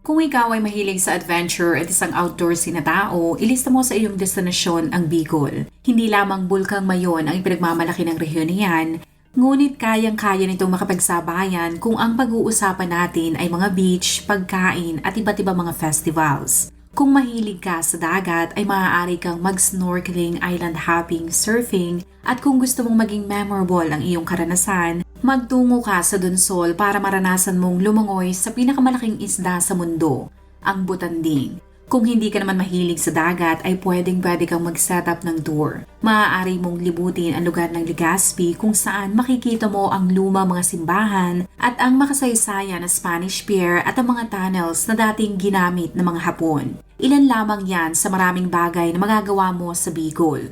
Kung ikaw ay mahilig sa adventure at isang outdoorsy na tao, ilista mo sa iyong destinasyon ang Bicol. Hindi lamang Bulkang Mayon ang ipinagmamalaki ng rehiyon niyan, ngunit kayang-kaya nitong makapagsabayan kung ang pag-uusapan natin ay mga beach, pagkain at iba't ibang mga festivals. Kung mahilig ka sa dagat ay maaari kang mag-snorkeling, island hopping, surfing at kung gusto mong maging memorable ang iyong karanasan, Magtungo ka sa Donsol para maranasan mong lumangoy sa pinakamalaking isda sa mundo, ang Butanding. Kung hindi ka naman mahilig sa dagat ay pwedeng pwede kang mag-set up ng tour. Maaari mong libutin ang lugar ng Legazpi kung saan makikita mo ang luma mga simbahan at ang makasaysayan na Spanish Pier at ang mga tunnels na dating ginamit ng mga Hapon. Ilan lamang yan sa maraming bagay na magagawa mo sa Bicol.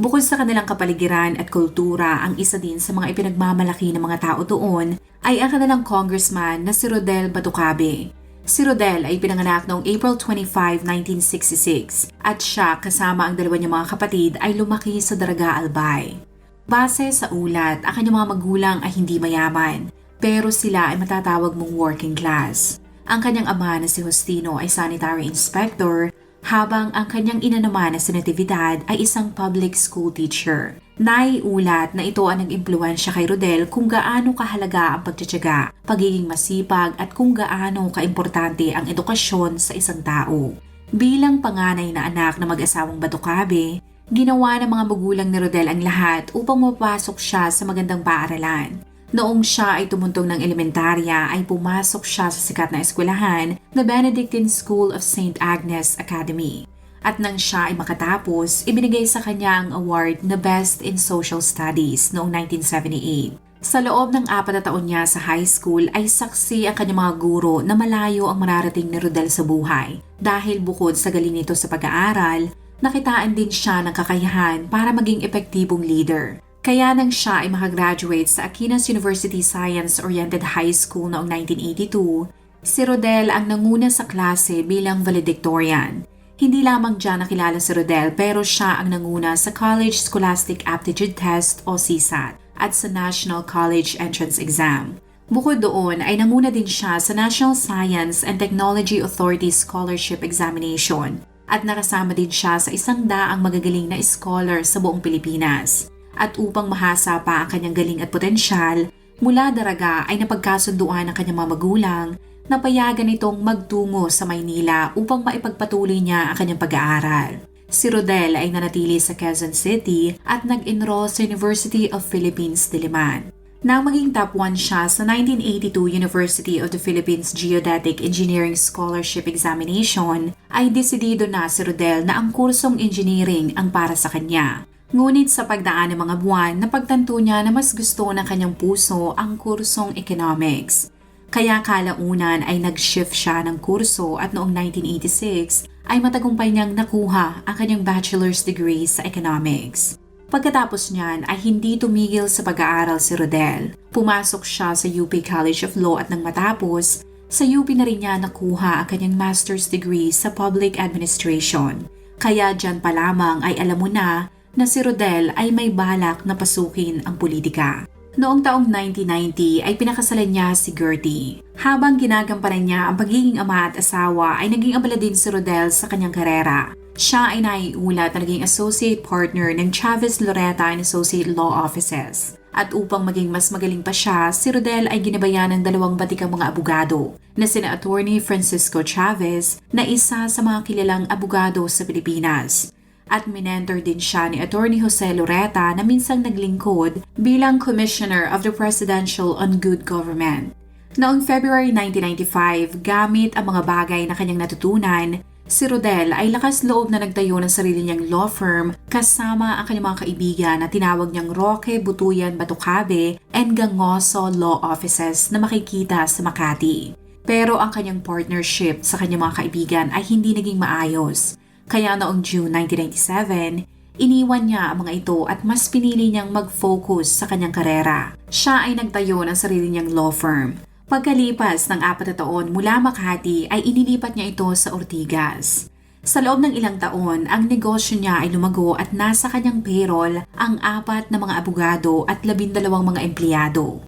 Bukod sa kanilang kapaligiran at kultura, ang isa din sa mga ipinagmamalaki ng mga tao doon ay ang kanilang congressman na si Rodel Batucabe. Si Rodel ay pinanganak noong April 25, 1966 at siya kasama ang dalawa niyang mga kapatid ay lumaki sa Daraga Albay. Base sa ulat, ang kanyang mga magulang ay hindi mayaman pero sila ay matatawag mong working class. Ang kanyang ama na si Justino ay sanitary inspector habang ang kanyang ina naman na si Natividad ay isang public school teacher. Naiulat na ito ang nag-impluensya kay Rodel kung gaano kahalaga ang pagtsatsaga, pagiging masipag at kung gaano kaimportante ang edukasyon sa isang tao. Bilang panganay na anak na mag-asawang Batukabe, ginawa ng mga magulang ni Rodel ang lahat upang mapasok siya sa magandang paaralan. Noong siya ay tumuntong ng elementarya ay pumasok siya sa sikat na eskwelahan na Benedictine School of St. Agnes Academy. At nang siya ay makatapos, ibinigay sa kanya ang award na Best in Social Studies noong 1978. Sa loob ng apat na taon niya sa high school ay saksi ang kanyang mga guro na malayo ang mararating ni Rodel sa buhay. Dahil bukod sa galing nito sa pag-aaral, nakitaan din siya ng kakayahan para maging epektibong leader. Kaya nang siya ay makagraduate sa Aquinas University Science-Oriented High School noong 1982, si Rodel ang nanguna sa klase bilang valedictorian. Hindi lamang dyan nakilala si Rodel pero siya ang nanguna sa College Scholastic Aptitude Test o CSAT at sa National College Entrance Exam. Bukod doon ay nanguna din siya sa National Science and Technology Authority Scholarship Examination at nakasama din siya sa isang daang magagaling na scholar sa buong Pilipinas at upang mahasa pa ang kanyang galing at potensyal, mula daraga ay napagkasunduan ng kanyang mga magulang na payagan itong magtungo sa Maynila upang maipagpatuloy niya ang kanyang pag-aaral. Si Rodel ay nanatili sa Quezon City at nag-enroll sa University of Philippines Diliman. Nang maging top 1 siya sa 1982 University of the Philippines Geodetic Engineering Scholarship Examination, ay desidido na si Rodel na ang kursong engineering ang para sa kanya. Ngunit sa pagdaan ng mga buwan, napagtanto niya na mas gusto ng kanyang puso ang kursong economics. Kaya kalaunan ay nag-shift siya ng kurso at noong 1986 ay matagumpay niyang nakuha ang kanyang bachelor's degree sa economics. Pagkatapos niyan ay hindi tumigil sa pag-aaral si Rodel. Pumasok siya sa UP College of Law at nang matapos, sa UP na rin niya nakuha ang kanyang master's degree sa public administration. Kaya dyan pa lamang ay alam mo na na si Rodel ay may balak na pasukin ang politika. Noong taong 1990 ay pinakasalan niya si Gertie. Habang ginagampanan niya ang pagiging ama at asawa ay naging abala din si Rodel sa kanyang karera. Siya ay naiulat na naging associate partner ng Chavez Loretta and Associate Law Offices. At upang maging mas magaling pa siya, si Rodel ay ginabayan ng dalawang batikang mga abogado na sina Attorney Francisco Chavez na isa sa mga kilalang abogado sa Pilipinas at minentor din siya ni Attorney Jose Loretta na minsang naglingkod bilang Commissioner of the Presidential on Good Government. Noong February 1995, gamit ang mga bagay na kanyang natutunan, si Rodel ay lakas loob na nagtayo ng sarili niyang law firm kasama ang kanyang mga kaibigan na tinawag niyang Roque Butuyan Batucabe and Gangoso Law Offices na makikita sa Makati. Pero ang kanyang partnership sa kanyang mga kaibigan ay hindi naging maayos. Kaya noong June 1997, iniwan niya ang mga ito at mas pinili niyang mag-focus sa kanyang karera. Siya ay nagtayo ng sarili niyang law firm. Pagkalipas ng apat na taon mula Makati ay inilipat niya ito sa Ortigas. Sa loob ng ilang taon, ang negosyo niya ay lumago at nasa kanyang payroll ang apat na mga abogado at labindalawang mga empleyado.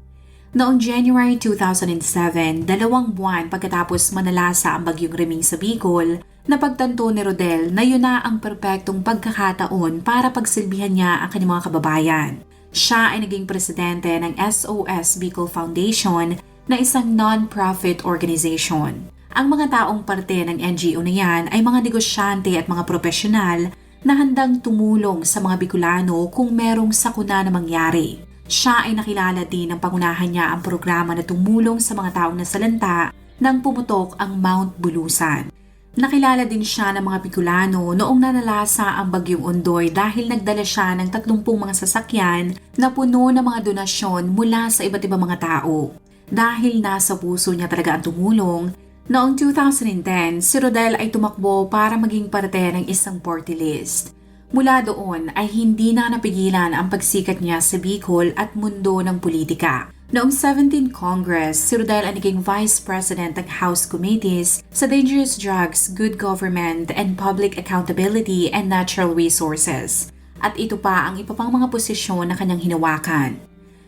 Noong January 2007, dalawang buwan pagkatapos manalasa ang bagyong Reming sa Bicol, napagtanto ni Rodel na yun na ang perpektong pagkakataon para pagsilbihan niya ang kanyang mga kababayan. Siya ay naging presidente ng SOS Bicol Foundation na isang non-profit organization. Ang mga taong parte ng NGO na yan ay mga negosyante at mga profesional na handang tumulong sa mga Bicolano kung merong sakuna na mangyari. Siya ay nakilala din ng pangunahan niya ang programa na tumulong sa mga taong nasalanta nang pumutok ang Mount Bulusan. Nakilala din siya ng mga Bicolano noong nanalasa ang Bagyong Ondoy dahil nagdala siya ng 30 mga sasakyan na puno ng mga donasyon mula sa iba't ibang mga tao. Dahil nasa puso niya talaga ang tumulong, noong 2010, si Rodel ay tumakbo para maging parte ng isang party list. Mula doon ay hindi na napigilan ang pagsikat niya sa Bicol at mundo ng politika. Noong 17th Congress, si Rodel ay naging Vice President ng House Committees sa Dangerous Drugs, Good Government, and Public Accountability and Natural Resources. At ito pa ang iba pang mga posisyon na kanyang hinawakan.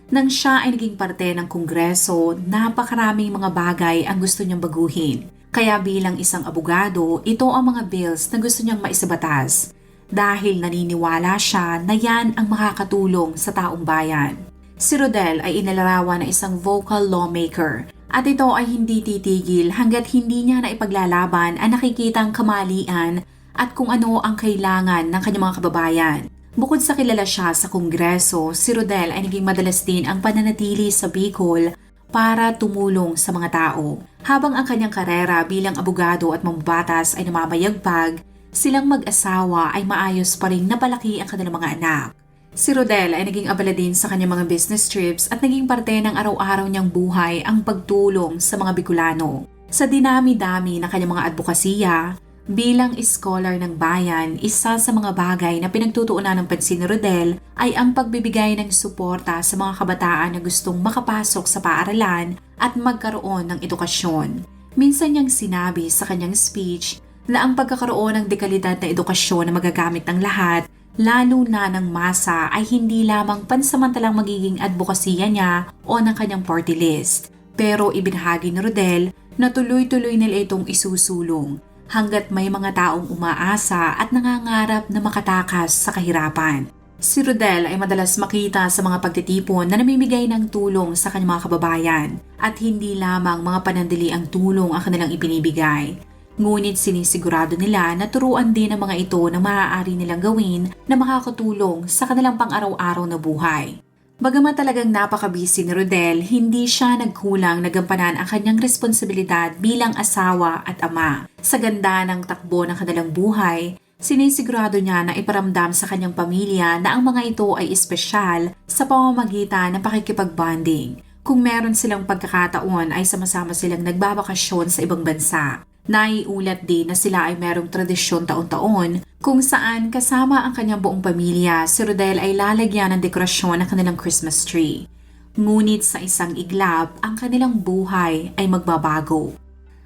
Nang siya ay naging parte ng Kongreso, napakaraming mga bagay ang gusto niyang baguhin. Kaya bilang isang abogado, ito ang mga bills na gusto niyang maisabatas. Dahil naniniwala siya na yan ang makakatulong sa taong bayan. Si Rodel ay inalarawan na isang vocal lawmaker at ito ay hindi titigil hanggat hindi niya na ipaglalaban ang nakikitang kamalian at kung ano ang kailangan ng kanyang mga kababayan. Bukod sa kilala siya sa Kongreso, si Rodel ay naging madalas din ang pananatili sa Bicol para tumulong sa mga tao. Habang ang kanyang karera bilang abogado at mambatas ay namamayagpag, silang mag-asawa ay maayos pa rin napalaki ang kanilang mga anak. Si Rodel ay naging abala din sa kanyang mga business trips at naging parte ng araw-araw niyang buhay ang pagtulong sa mga Bicolano. Sa dinami-dami ng kanyang mga advokasya, Bilang scholar ng bayan, isa sa mga bagay na pinagtutuunan ng pansin ni Rodel ay ang pagbibigay ng suporta sa mga kabataan na gustong makapasok sa paaralan at magkaroon ng edukasyon. Minsan niyang sinabi sa kanyang speech na ang pagkakaroon ng dekalidad na edukasyon na magagamit ng lahat, lalo na ng masa ay hindi lamang pansamantalang magiging advokasya niya o ng kanyang party list. Pero ibinahagi ni Rodel na tuloy-tuloy nila itong isusulong hanggat may mga taong umaasa at nangangarap na makatakas sa kahirapan. Si Rodel ay madalas makita sa mga pagtitipon na namimigay ng tulong sa kanyang mga kababayan at hindi lamang mga panandali ang tulong ang kanilang ibinibigay. Ngunit sinisigurado nila na turuan din ang mga ito na maaari nilang gawin na makakatulong sa kanilang pang-araw-araw na buhay. Bagamat talagang napakabisi ni Rodel, hindi siya nagkulang na gampanan ang kanyang responsibilidad bilang asawa at ama. Sa ganda ng takbo ng kanilang buhay, sinisigurado niya na iparamdam sa kanyang pamilya na ang mga ito ay espesyal sa pamamagitan ng pakikipag-bonding. Kung meron silang pagkakataon ay sama-sama silang nagbabakasyon sa ibang bansa. Naiulat din na sila ay merong tradisyon taon-taon kung saan kasama ang kanyang buong pamilya, si Rodel ay lalagyan ng dekorasyon ng kanilang Christmas tree. Ngunit sa isang iglap, ang kanilang buhay ay magbabago.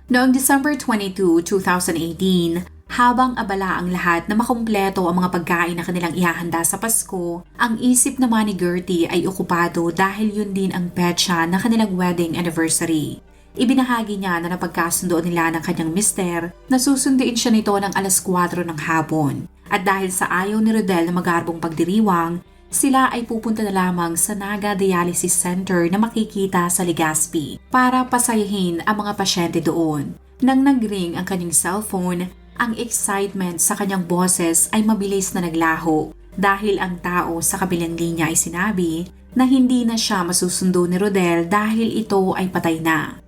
Noong December 22, 2018, habang abala ang lahat na makumpleto ang mga pagkain na kanilang ihahanda sa Pasko, ang isip naman ni Gertie ay okupado dahil yun din ang petsa ng kanilang wedding anniversary. Ibinahagi niya na napagkasundoan nila ng kanyang mister na susunduin siya nito ng alas 4 ng hapon. At dahil sa ayaw ni Rodel na magarbong pagdiriwang, sila ay pupunta na lamang sa Naga Dialysis Center na makikita sa Legazpi para pasayahin ang mga pasyente doon. Nang nagring ang kanyang cellphone, ang excitement sa kanyang boses ay mabilis na naglaho dahil ang tao sa kabilang linya ay sinabi na hindi na siya masusundo ni Rodel dahil ito ay patay na.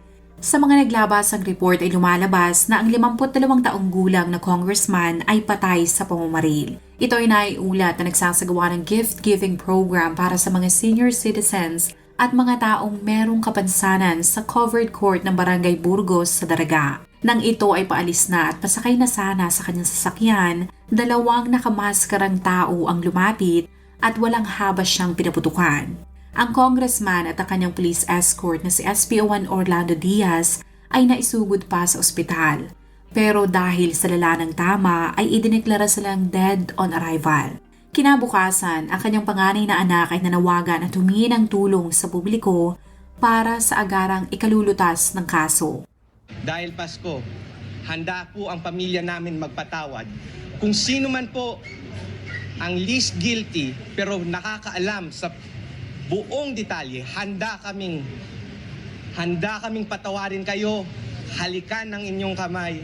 Sa mga naglabas ang report ay lumalabas na ang 52 taong gulang na congressman ay patay sa pamamaril. Ito ay naiulat na nagsasagawa ng gift-giving program para sa mga senior citizens at mga taong merong kapansanan sa covered court ng Barangay Burgos sa Daraga. Nang ito ay paalis na at pasakay na sana sa kanyang sasakyan, dalawang nakamaskarang tao ang lumapit at walang habas siyang pinaputukan. Ang congressman at ang kanyang police escort na si SPO1 Orlando Diaz ay naisugod pa sa ospital. Pero dahil sa lala ng tama ay idineklara silang dead on arrival. Kinabukasan, ang kanyang panganay na anak ay nanawagan at humingi ng tulong sa publiko para sa agarang ikalulutas ng kaso. Dahil Pasko, handa po ang pamilya namin magpatawad. Kung sino man po ang least guilty pero nakakaalam sa buong detalye, handa kaming handa kaming patawarin kayo. Halikan ng inyong kamay.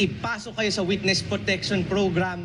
Ipasok kayo sa Witness Protection Program.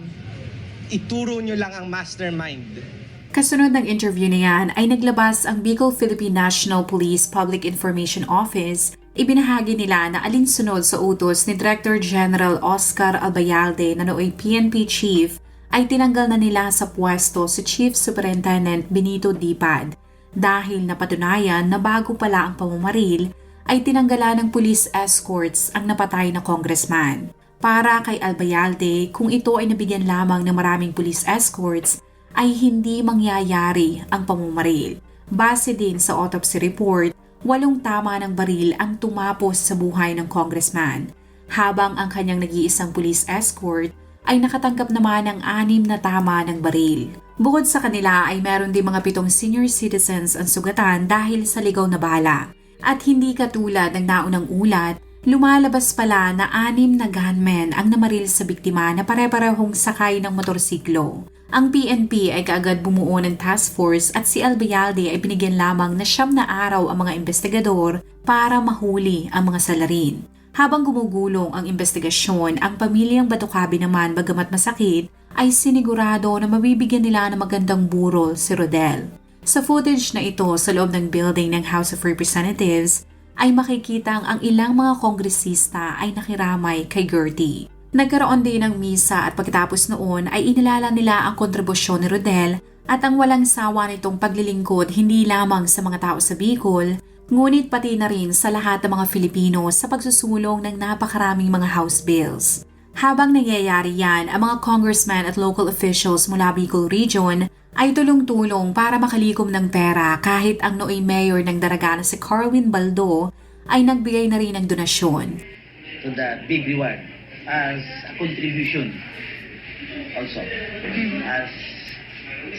Ituro nyo lang ang mastermind. Kasunod ng interview na ay naglabas ang Bicol Philippine National Police Public Information Office. Ibinahagi nila na alinsunod sa utos ni Director General Oscar Albayalde na nooy PNP Chief ay tinanggal na nila sa pwesto si Chief Superintendent Benito Dipad dahil napatunayan na bago pala ang pamamaril ay tinanggalan ng police escorts ang napatay na congressman. Para kay Albayalde, kung ito ay nabigyan lamang ng maraming police escorts, ay hindi mangyayari ang pamumaril. Base din sa autopsy report, walong tama ng baril ang tumapos sa buhay ng congressman, habang ang kanyang nag-iisang police escort ay nakatanggap naman ng anim na tama ng baril. Bukod sa kanila ay meron din mga pitong senior citizens ang sugatan dahil sa ligaw na bala. At hindi katulad ng naunang ulat, lumalabas pala na anim na gunmen ang namaril sa biktima na pare-parehong sakay ng motorsiklo. Ang PNP ay kaagad bumuo ng task force at si Albayalde ay binigyan lamang na siyam na araw ang mga investigador para mahuli ang mga salarin. Habang gumugulong ang investigasyon, ang pamilyang Batukabi naman bagamat masakit ay sinigurado na mabibigyan nila ng magandang burol si Rodel. Sa footage na ito sa loob ng building ng House of Representatives ay makikitang ang ilang mga kongresista ay nakiramay kay Gertie. Nagkaroon din ng misa at pagkatapos noon ay inilala nila ang kontribusyon ni Rodel at ang walang sawa nitong paglilingkod hindi lamang sa mga tao sa Bicol, ngunit pati na rin sa lahat ng mga Filipino sa pagsusulong ng napakaraming mga house bills. Habang nangyayari yan, ang mga congressmen at local officials mula Bicol Region ay tulong-tulong para makalikom ng pera kahit ang nooy mayor ng Daraga na si Carwin Baldo ay nagbigay na rin ng donasyon. to the big reward as a contribution also as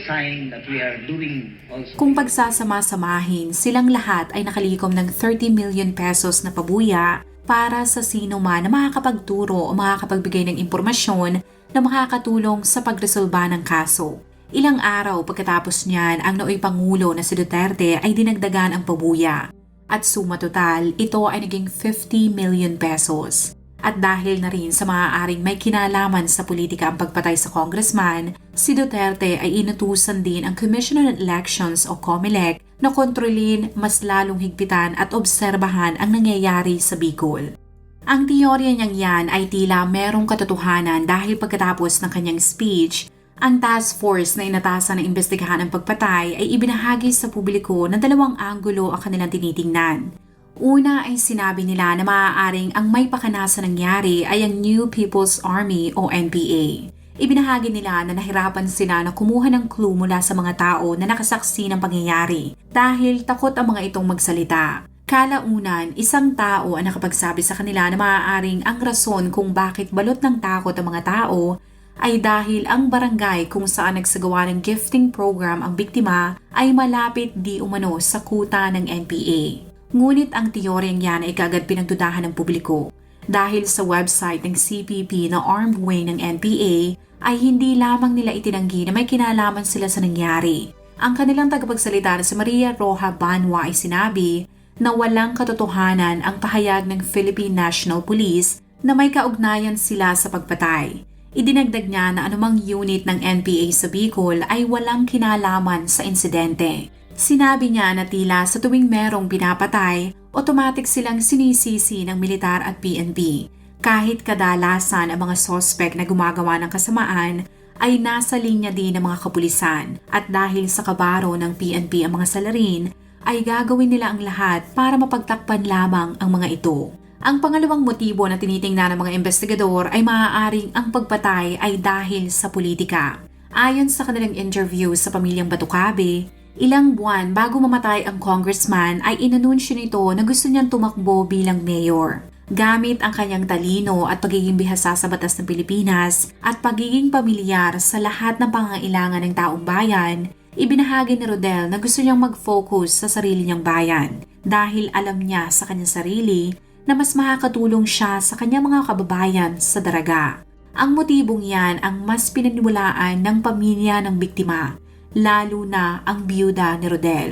sign that we are doing also Kung pagsasama-samahin, silang lahat ay nakalikom ng 30 million pesos na pabuya para sa sino man na makakapagturo o makakapagbigay ng impormasyon na makakatulong sa pagresolba ng kaso. Ilang araw pagkatapos niyan, ang nooy Pangulo na si Duterte ay dinagdagan ang pabuya. At suma total, ito ay naging 50 million pesos. At dahil na rin sa maaaring may kinalaman sa politika ang pagpatay sa congressman, si Duterte ay inutusan din ang Commission on Elections o COMELEC na kontrolin, mas lalong higpitan at obserbahan ang nangyayari sa Bicol. Ang teorya niyang yan ay tila merong katotohanan dahil pagkatapos ng kanyang speech, ang task force na inatasan ng imbestigahan ang pagpatay ay ibinahagi sa publiko na dalawang anggulo ang kanilang tinitingnan. Una ay sinabi nila na maaaring ang may pakana sa nangyari ay ang New People's Army o NPA. Ibinahagi nila na nahirapan sila na kumuha ng clue mula sa mga tao na nakasaksi ng pangyayari dahil takot ang mga itong magsalita. Kalaunan, isang tao ang nakapagsabi sa kanila na maaaring ang rason kung bakit balot ng takot ang mga tao ay dahil ang barangay kung saan nagsagawa ng gifting program ang biktima ay malapit di umano sa kuta ng NPA. Ngunit ang teoryang yan ay kagad pinagdudahan ng publiko dahil sa website ng CPP na armed wing ng NPA ay hindi lamang nila itinanggi na may kinalaman sila sa nangyari. Ang kanilang tagapagsalita na si Maria Roja Banwa ay sinabi na walang katotohanan ang pahayag ng Philippine National Police na may kaugnayan sila sa pagpatay. Idinagdag niya na anumang unit ng NPA sa Bicol ay walang kinalaman sa insidente. Sinabi niya na tila sa tuwing merong pinapatay, automatic silang sinisisi ng militar at PNP. Kahit kadalasan ang mga sospek na gumagawa ng kasamaan ay nasa linya din ng mga kapulisan at dahil sa kabaro ng PNP ang mga salarin, ay gagawin nila ang lahat para mapagtakpan lamang ang mga ito. Ang pangalawang motibo na tinitingnan ng mga investigador ay maaaring ang pagpatay ay dahil sa politika. Ayon sa kanilang interview sa pamilyang Batucabe, ilang buwan bago mamatay ang congressman ay inanunsyo nito na gusto niyang tumakbo bilang mayor. Gamit ang kanyang talino at pagiging bihasa sa batas ng Pilipinas at pagiging pamilyar sa lahat ng pangangailangan ng taong bayan, ibinahagi ni Rodel na gusto niyang mag-focus sa sarili niyang bayan dahil alam niya sa kanyang sarili na mas makakatulong siya sa kanyang mga kababayan sa daraga. Ang motibong yan ang mas pinaniwalaan ng pamilya ng biktima, lalo na ang biyuda ni Rodel.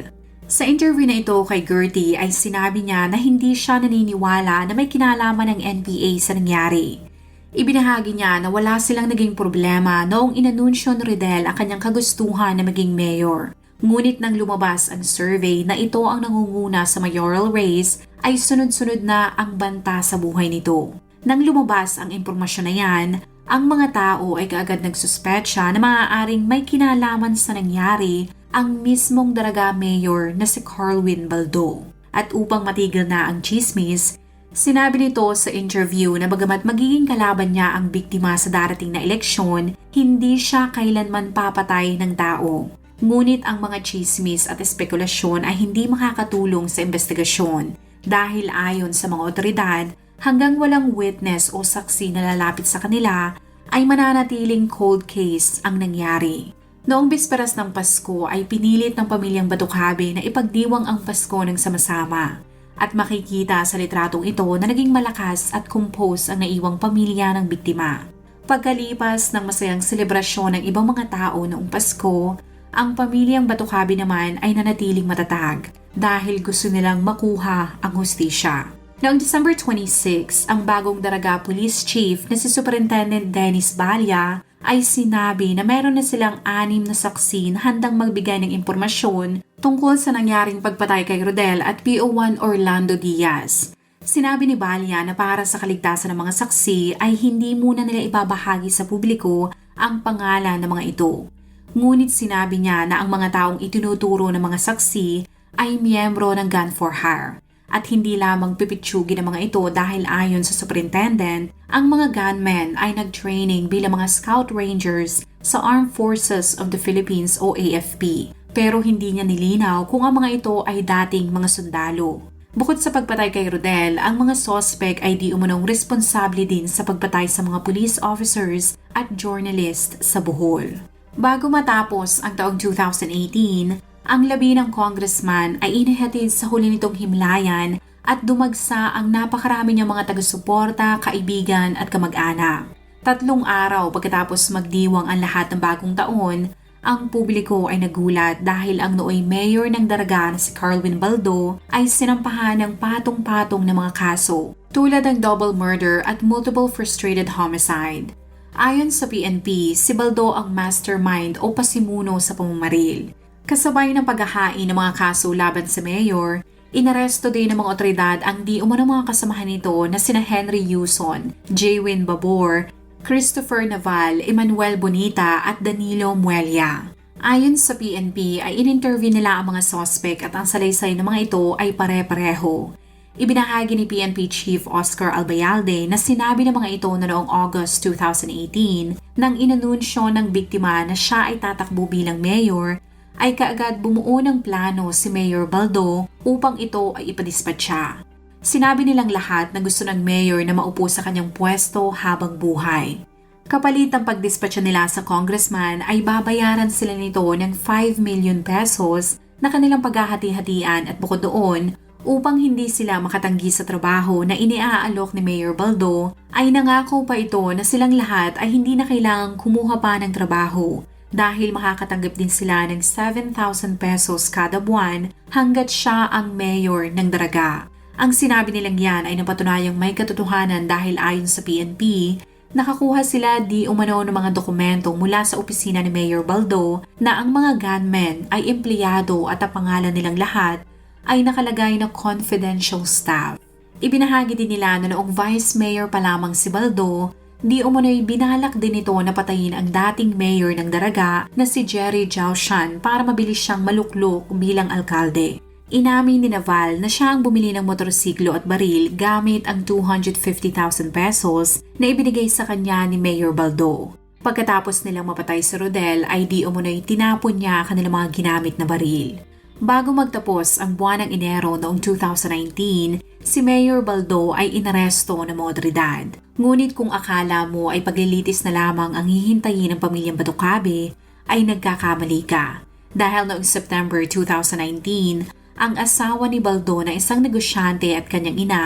Sa interview na ito kay Gertie ay sinabi niya na hindi siya naniniwala na may kinalaman ng NPA sa nangyari. Ibinahagi niya na wala silang naging problema noong inanunsyo ni Rodel ang kanyang kagustuhan na maging mayor. Ngunit nang lumabas ang survey na ito ang nangunguna sa mayoral race ay sunod-sunod na ang banta sa buhay nito. Nang lumabas ang impormasyon na yan, ang mga tao ay kaagad nagsuspetsya na maaaring may kinalaman sa nangyari ang mismong daraga mayor na si Carlwin Baldo. At upang matigil na ang chismis, sinabi nito sa interview na bagamat magiging kalaban niya ang biktima sa darating na eleksyon, hindi siya kailanman papatay ng tao. Ngunit ang mga chismis at espekulasyon ay hindi makakatulong sa investigasyon dahil ayon sa mga otoridad, hanggang walang witness o saksi na lalapit sa kanila ay mananatiling cold case ang nangyari. Noong bisperas ng Pasko ay pinilit ng pamilyang Batucabe na ipagdiwang ang Pasko ng sama-sama. At makikita sa litratong ito na naging malakas at compose ang naiwang pamilya ng biktima. Pagkalipas ng masayang selebrasyon ng ibang mga tao noong Pasko, ang pamilyang Batucabe naman ay nanatiling matatag dahil gusto nilang makuha ang hustisya. Noong December 26, ang bagong Daraga Police Chief na si Superintendent Dennis Balya ay sinabi na meron na silang anim na saksi na handang magbigay ng impormasyon tungkol sa nangyaring pagpatay kay Rodel at PO1 Orlando Diaz. Sinabi ni Balya na para sa kaligtasan ng mga saksi ay hindi muna nila ibabahagi sa publiko ang pangalan ng mga ito. Ngunit sinabi niya na ang mga taong itinuturo ng mga saksi ay miyembro ng Gun for Hire at hindi lamang pipitsugi ng mga ito dahil ayon sa superintendent, ang mga gunmen ay nag-training bilang mga scout rangers sa Armed Forces of the Philippines o AFP. Pero hindi niya nilinaw kung ang mga ito ay dating mga sundalo. Bukod sa pagpatay kay Rodel, ang mga sospek ay di umunong responsable din sa pagpatay sa mga police officers at journalist sa Bohol. Bago matapos ang taong 2018, ang labi ng congressman ay inihatid sa huli nitong himlayan at dumagsa ang napakarami niyang mga taga-suporta, kaibigan at kamag-anak. Tatlong araw pagkatapos magdiwang ang lahat ng bagong taon, ang publiko ay nagulat dahil ang nooy mayor ng Daraga na si Carlwin Baldo ay sinampahan ng patong-patong na mga kaso tulad ng double murder at multiple frustrated homicide. Ayon sa PNP, si Baldo ang mastermind o pasimuno sa pamamaril. Kasabay ng paghahain ng mga kaso laban sa mayor, inaresto din ng mga otoridad ang di umano mga kasamahan nito na sina Henry Yuson, Jaywin Babor, Christopher Naval, Emmanuel Bonita at Danilo Muelia. Ayon sa PNP ay in-interview nila ang mga sospek at ang salaysay ng mga ito ay pare-pareho. Ibinahagi ni PNP Chief Oscar Albayalde na sinabi ng mga ito na noong August 2018 nang inanunsyo ng biktima na siya ay tatakbo bilang mayor ay kaagad bumuo ng plano si Mayor Baldo upang ito ay ipadispatcha. Sinabi nilang lahat na gusto ng mayor na maupo sa kanyang pwesto habang buhay. Kapalit ang pagdispatcha nila sa congressman ay babayaran sila nito ng 5 million pesos na kanilang paghahati-hatian at bukod doon, upang hindi sila makatanggi sa trabaho na iniaalok ni Mayor Baldo, ay nangako pa ito na silang lahat ay hindi na kailangang kumuha pa ng trabaho dahil makakatanggap din sila ng 7,000 pesos kada buwan hanggat siya ang mayor ng Daraga. Ang sinabi nilang yan ay napatunayang may katotohanan dahil ayon sa PNP, nakakuha sila di umano ng mga dokumento mula sa opisina ni Mayor Baldo na ang mga gunmen ay empleyado at ang pangalan nilang lahat ay nakalagay na confidential staff. Ibinahagi din nila na noong vice mayor pa lamang si Baldo Di umunoy binalak din ito na patayin ang dating mayor ng Daraga na si Jerry Jaushan para mabilis siyang maluklok bilang alkalde. Inamin ni Naval na siya ang bumili ng motorsiklo at baril gamit ang 250,000 pesos na ibinigay sa kanya ni Mayor Baldo. Pagkatapos nilang mapatay si Rodel ay di umunoy tinapon niya kanilang mga ginamit na baril. Bago magtapos ang buwan ng Enero noong 2019, si Mayor Baldo ay inaresto ng mga. Ngunit kung akala mo ay paglilitis na lamang ang hihintayin ng pamilyang Batucabe, ay nagkakamali ka. Dahil noong September 2019, ang asawa ni Baldo na isang negosyante at kanyang ina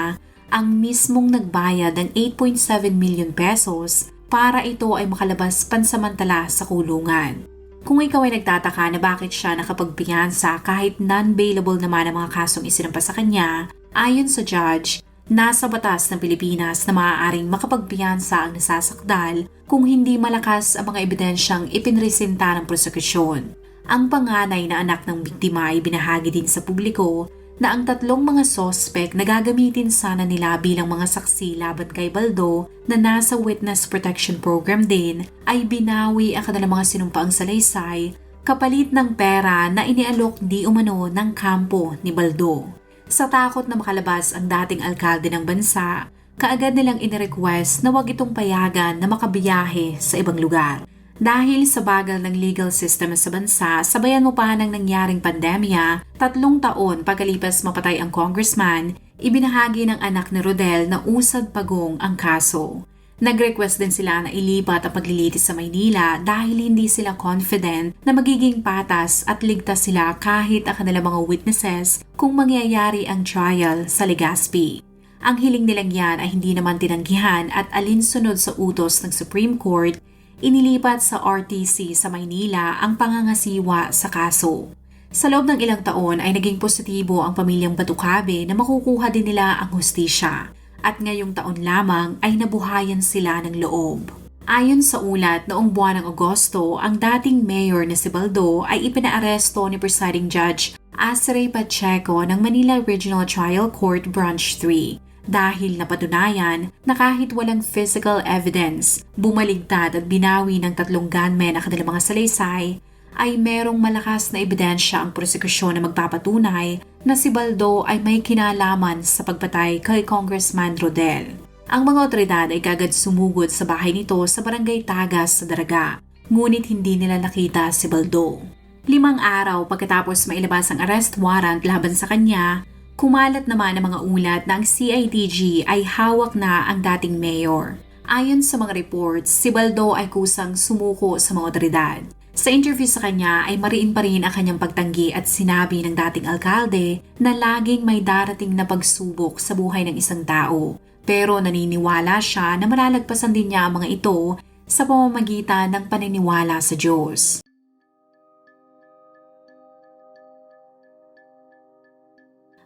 ang mismong nagbayad ng 8.7 million pesos para ito ay makalabas pansamantala sa kulungan. Kung ikaw ay nagtataka na bakit siya nakapagpiyansa kahit non-bailable naman ang mga kasong isinampa sa kanya, ayon sa judge, nasa batas ng Pilipinas na maaaring makapagpiyansa ang nasasakdal kung hindi malakas ang mga ebidensyang ipinresinta ng prosekusyon. Ang panganay na anak ng biktima ay binahagi din sa publiko na ang tatlong mga sospek na gagamitin sana nila bilang mga saksi laban kay Baldo na nasa Witness Protection Program din ay binawi ang kanilang mga sinumpaang salaysay kapalit ng pera na inialok di umano ng kampo ni Baldo. Sa takot na makalabas ang dating alkalde ng bansa, kaagad nilang inirequest na wag itong payagan na makabiyahe sa ibang lugar. Dahil sa bagal ng legal system sa bansa, sabayan mo pa ng nangyaring pandemya, tatlong taon pagkalipas mapatay ang congressman, ibinahagi ng anak ni Rodel na usad pagong ang kaso. Nag-request din sila na ilipat ang paglilitis sa Maynila dahil hindi sila confident na magiging patas at ligtas sila kahit ang kanilang mga witnesses kung mangyayari ang trial sa Legazpi. Ang hiling nilang yan ay hindi naman tinanggihan at alinsunod sa utos ng Supreme Court inilipat sa RTC sa Maynila ang pangangasiwa sa kaso. Sa loob ng ilang taon ay naging positibo ang pamilyang Batucabe na makukuha din nila ang hustisya at ngayong taon lamang ay nabuhayan sila ng loob. Ayon sa ulat, noong buwan ng Agosto, ang dating mayor na si Baldo ay ipinaaresto ni presiding judge Asrey Pacheco ng Manila Regional Trial Court Branch 3 dahil napatunayan na kahit walang physical evidence, bumaligtad at binawi ng tatlong gunmen ang kanilang mga salaysay, ay merong malakas na ebidensya ang prosekusyon na magpapatunay na si Baldo ay may kinalaman sa pagpatay kay Congressman Rodel. Ang mga otoridad ay kagad sumugod sa bahay nito sa barangay Tagas sa Daraga, ngunit hindi nila nakita si Baldo. Limang araw pagkatapos mailabas ang arrest warrant laban sa kanya, Kumalat naman ang mga ulat na ang CIDG ay hawak na ang dating mayor. Ayon sa mga reports, si Baldo ay kusang sumuko sa mga otoridad. Sa interview sa kanya ay mariin pa rin ang kanyang pagtanggi at sinabi ng dating alkalde na laging may darating na pagsubok sa buhay ng isang tao. Pero naniniwala siya na malalagpasan din niya ang mga ito sa pamamagitan ng paniniwala sa Diyos.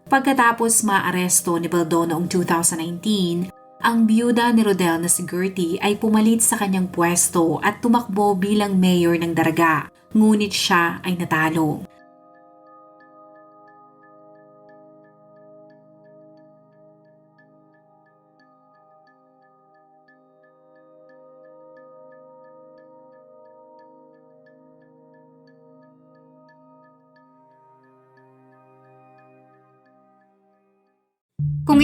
Pagkatapos maaresto ni Baldo noong 2019, ang biyuda ni Rodel na si Gertie ay pumalit sa kanyang pwesto at tumakbo bilang mayor ng Daraga, ngunit siya ay natalo.